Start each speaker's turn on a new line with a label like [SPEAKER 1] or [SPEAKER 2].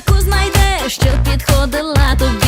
[SPEAKER 1] таку знайдеш, що підходила тобі.